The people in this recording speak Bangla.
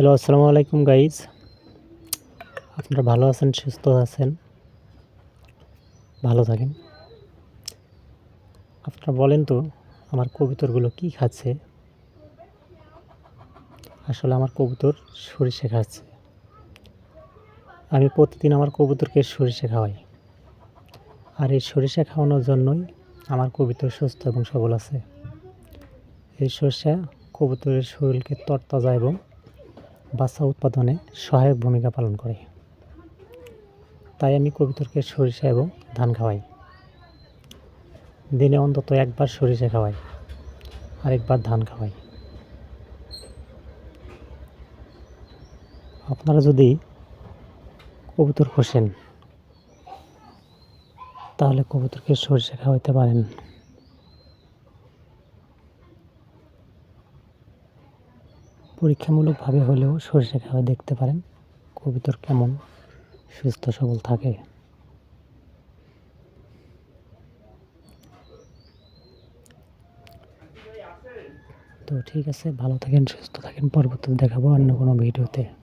হ্যালো আসসালামু আলাইকুম গাইজ আপনারা ভালো আছেন, সুস্থ আছেন? ভালো থাকেন। আপনারা বলেন তো, আমার কবুতরগুলো কি খাচ্ছে? আসলে আমার কবুতর সরিষা খাচ্ছে। আমি প্রতিদিন আমার কবুতরকে সরিষা খাওয়াই। আর এই সরিষা খাওয়ানোর জন্যই আমার কবুতর সুস্থ এবং সবল আছে। এই সরিষা কবুতরের শরীরকে তরতাজা এবং বাচ্চা উৎপাদনে সহায়ক ভূমিকা পালন করে। তাই আমি কবুতরকে সরিষা এবং ধান খাওয়াই। দিনে অন্তত একবার সরিষা খাওয়াই, আরেকবার ধান খাওয়াই। আপনারা যদি কবুতর পোষেন তাহলে কবুতরকে সরিষা খাওয়াইতে পারেন। পরীক্ষামূলকভাবে হলেও সরিষা খাওয়া দেখতে পারেন। কবুতর কেমন? সুস্থ, সবল থাকে। তো ঠিক আছে, ভালো থাকেন, সুস্থ থাকেন। পরবর্তীতে দেখাবো অন্য কোনো ভিডিওতে।